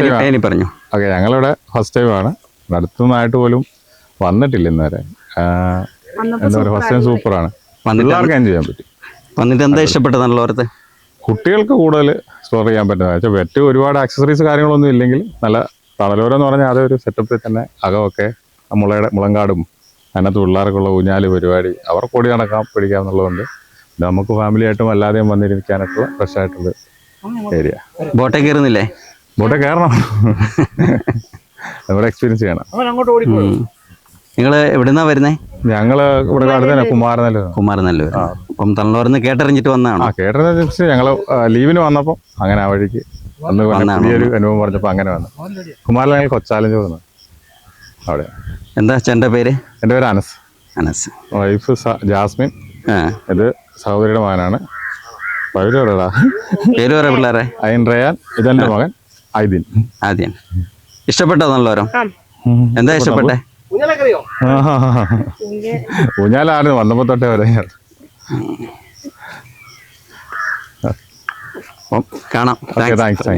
First time ഇനി പറഞ്ഞു. Okay ഞങ്ങളിവിടെ ഫസ്റ്റ് ടൈമാണ് അടുത്തുനിന്നായിട്ട് പോലും വന്നിട്ടില്ല ഇന്ന് വരെ എന്താ പറയുക ഫസ്റ്റ് ടൈം സൂപ്പറാണ് ആണ്. പിള്ളേർക്ക് എൻജോയ് ചെയ്യാൻ പറ്റി. വന്നിട്ട് എന്താ ഇഷ്ടപ്പെട്ടത് നല്ലോരത്ത് കുട്ടികൾക്ക് കൂടുതൽ എക്സ്പ്ലോർ ചെയ്യാൻ പറ്റുന്നത്. വെച്ചാൽ വെറ്റ് ഒരുപാട് ആക്സസറീസ് കാര്യങ്ങളൊന്നും ഇല്ലെങ്കിൽ നല്ല തണലോരം എന്ന് പറഞ്ഞാൽ അതേ ഒരു സെറ്റപ്പിൽ തന്നെ അകമൊക്കെ മുളയുടെ മുളങ്കാടും അതിനകത്ത് പിള്ളേർക്കുള്ള ഊഞ്ഞാൽ പരിപാടി അവർ കൂടി നടക്കാൻ പിടിക്കാം എന്നുള്ളതുകൊണ്ട് നമുക്ക് ഫാമിലി ആയിട്ടും അല്ലാതെയും വന്നിരിക്കാനായിട്ടുള്ള ഫ്രഷ് ആയിട്ടുള്ള ഏരിയ ബോട്ടേ കയറുന്നില്ലേ? ബോട്ടെ കയറണം നമ്മുടെ എക്സ്പീരിയൻസ് ചെയ്യണം അങ്ങോട്ട് നിങ്ങൾ എവിടുന്നാ വരുന്നേ? ഞങ്ങൾ ഇവിടെ അടുത്ത് കുമാരനല്ലൂർ കുമാരനല്ല കുമാരനല്ലൂർ അപ്പം തള്ളോർന്ന് കേട്ടറിഞ്ഞിട്ട് ആ കേട്ടറിഞ്ഞ ഞങ്ങൾ ലീവിന് വന്നപ്പോൾ അങ്ങനെ ആ വഴിക്ക് അന്ന് പുതിയൊരു അനുഭവം പറഞ്ഞപ്പോൾ അങ്ങനെ വന്നു. കുമാരൻ ഞങ്ങൾ കൊച്ചാലഞ്ച് വന്നു. അവിടെ. എന്താ ചേട്ടന്റെ പേര്? എന്റെ പേര് അനസ്. അനസ്. Wife Jasmine. ഇത് സഹോദരിയുടെ മകനാണ്. പേര് പേര് പറയാ പിള്ളേരെ. അയൻ റയാൻ ഇതെന്റെ മകൻ. ഐദിൻ ആദ്യം. ഇഷ്ടപ്പെട്ടോ നല്ലോരം എന്താ ഇഷ്ടപ്പെട്ടെ? ഊഞ്ഞാലാണ് വന്നപ്പോ തൊട്ടേ വരെ കാണാം. Thanks thanks